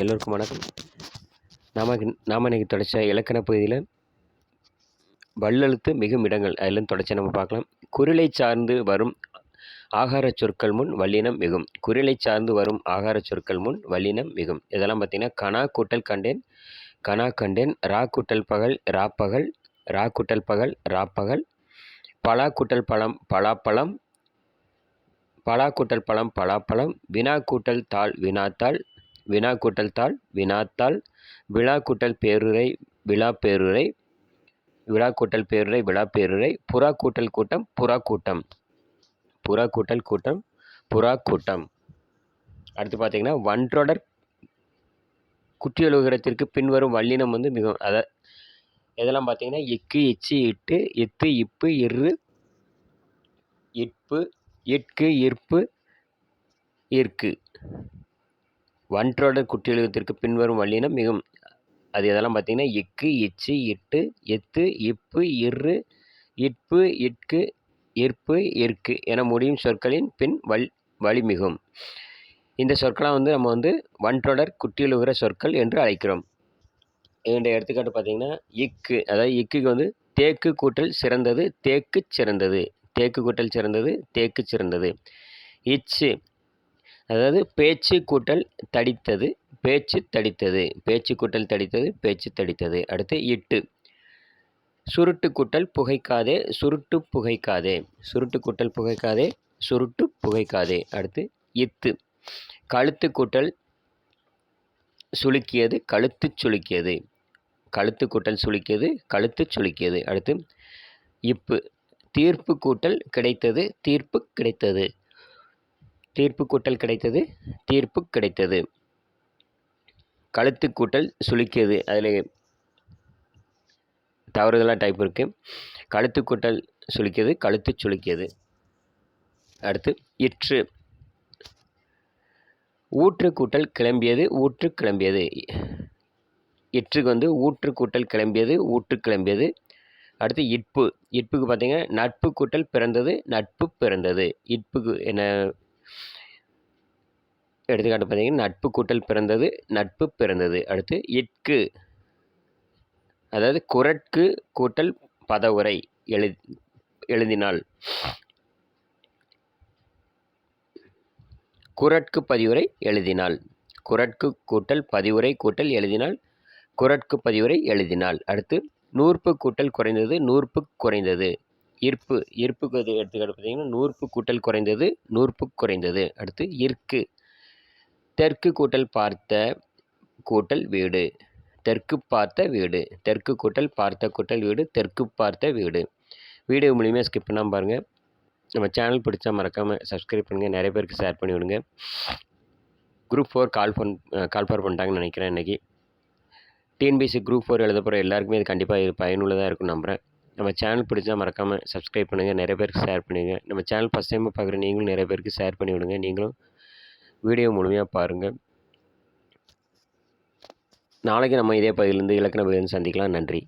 எல்லோருக்கும் வணக்கம். நாம நாம் இன்றைக்கி தொடர்ச்ச இலக்கண பகுதியில் வல்லெழுத்து மிகும் இடங்கள் அதிலும் தொடர்ச்சி நம்ம பார்க்கலாம். குரலை சார்ந்து வரும் ஆகார சொற்கள் முன் வல்லினம் மிகும். குரலை சார்ந்து வரும் ஆகார சொற்கள் முன் வல்லினம் மிகும். இதெல்லாம் பார்த்திங்கன்னா கனா கூட்டல் கண்டேன் கனா கண்டேன் ரா கூட்டல் பகல் ராப்பகல் ரா கூட்டல் பகல் ராப்பகல் பலா கூட்டல் பழம் பலாப்பழம் பலா கூட்டல் பழம் பலாப்பழம் வினா கூட்டல் தாள் வினாத்தாள் வினா கூட்டல் தாள் வினாத்தாள் விழா கூட்டல் பேருரை விழா பேருரை விழா கூட்டல் பேருரை விழா பேருரை புறா கூட்டல் கூட்டம் புறா கூட்டம் புறா கூட்டல் கூட்டம் புறா கூட்டம் அடுத்து பார்த்தீங்கன்னா ஒன்றொடர் குற்றியலுகரத்திற்கு பின்வரும் வல்லினம் வந்து மிகவும் அதை இதெல்லாம் பார்த்தீங்கன்னா இக்கு இச்சு இட்டு இத்து இப்பு இரு இப்பு இட்கு இற்பு இற்கு வன்றொடர் குற்றியலுகத்திற்கு பின்வரும் வல்லினம் மிகவும் அது எதெல்லாம் பார்த்தீங்கன்னா இக்கு இச்சு இட்டு எத்து இப்பு இரு இட்பு இட்கு இற்பு இற்கு என முடியும் சொற்களின் பின் வல் வலிமிகும் இந்த சொற்களாக வந்து நம்ம வந்து ஒன்றொடர் குற்றியலுகிற சொற்கள் என்று அழைக்கிறோம். இதனுடைய எடுத்துக்காட்டு பார்த்தீங்கன்னா இக்கு அதாவது இக்குக்கு வந்து தேக்கு கூட்டல் சிறந்தது தேக்கு சிறந்தது. தேக்கு கூட்டல் சிறந்தது தேக்கு சிறந்தது. இச்சு அதாவது பேச்சு கூட்டல் தடித்தது பேச்சு தடித்தது பேச்சு கூட்டல் தடித்தது பேச்சு தடித்தது. அடுத்து இட்டு. சுருட்டு கூட்டல் புகைக்காதே சுருட்டு புகைக்காதே. சுருட்டு கூட்டல் புகைக்காதே சுருட்டு புகைக்காதே. அடுத்து இத்து. கழுத்து கூட்டல் சுளுக்கியது கழுத்து சுளுக்கியது. கழுத்து கூட்டல் சுளுக்கியது கழுத்து சுளுக்கியது. அடுத்து இப்பு. தீர்ப்பு கூட்டல் கிடைத்தது தீர்ப்பு கிடைத்தது. தீர்ப்பு கூட்டல் கிடைத்தது தீர்ப்பு கிடைத்தது. கழுத்து கூட்டல் சுளுக்கியது. அதில் தவறுதலாக டைப் இருக்குது கழுத்து கூட்டல் சுளுக்கியது கழுத்து சுளுக்கியது. அடுத்து இற்று. ஊற்று கூட்டல் கிளம்பியது ஊற்று கிளம்பியது. இற்றுக்கு வந்து ஊற்று கூட்டல் கிளம்பியது ஊற்று கிளம்பியது. அடுத்து இட்பு. இட்புக்கு பார்த்தீங்கன்னா நட்பு கூட்டல் பிறந்தது நட்பு பிறந்தது. இட்புக்கு என்ன எடுத்துக்காட்டு பார்த்தீங்கன்னா நட்பு கூட்டல் பிறந்தது நட்பு பிறந்தது. அடுத்து இற்கு அதாவது குரட்கு கூட்டல் பதவுரை எழு எழுதினால். குரட்கு பதிவுரை எழுதினால். குரட்கு கூட்டல் பதிவுரை கூட்டல் எழுதினால். குரட்கு பதிவுரை எழுதினால். அடுத்து நூற்பு கூட்டல் குறைந்தது நூற்பு குறைந்தது. இருப்பு இருப்புக்கு அது எடுத்துக்காட்டு பார்த்தீங்கன்னா நூற்பு கூட்டல் குறைந்தது நூற்பு குறைந்தது. அடுத்து இற்கு. தெற்கு கூட்டல் பார்த்த கூட்டல் வீடு. தெற்கு பார்த்த வீடு. தெற்கு கூட்டல் பார்த்த கூட்டல் வீடு. தெற்கு பார்த்த வீடு. வீடியோ மூலியமாக ஸ்கிப் பண்ணாமல் பாருங்கள் நம்ம சேனல் பிடிச்சா மறக்காமல் சப்ஸ்கிரைப் பண்ணுங்கள் நிறைய பேருக்கு ஷேர் பண்ணி விடுங்க. Group four call phone call for பண்ணிட்டாங்கன்னு நினைக்கிறேன் இன்றைக்கி டிஎன்பிசி குரூப் ஃபோர் எழுத போகிற எல்லாருக்குமே இது கண்டிப்பாக இது பயனுள்ளதாக இருக்கும் நம்புகிறேன் நம்ம சேனல் பிடிச்சா மறக்காமல் சப்ஸ்கிரைப் பண்ணுங்கள் நிறைய பேருக்கு ஷேர் பண்ணுங்கள் நம்ம சேனல் ஃபஸ்ட் டைம் பார்க்குற நீங்களும் நிறைய பேருக்கு ஷேர் பண்ணி விடுங்க. நீங்களும் வீடியோ முழுமையாக பாருங்கள் நாளைக்கு நம்ம இதே பகுதியிலேருந்து இலக்கண பகுதியிலேருந்து சந்திக்கலாம். நன்றி.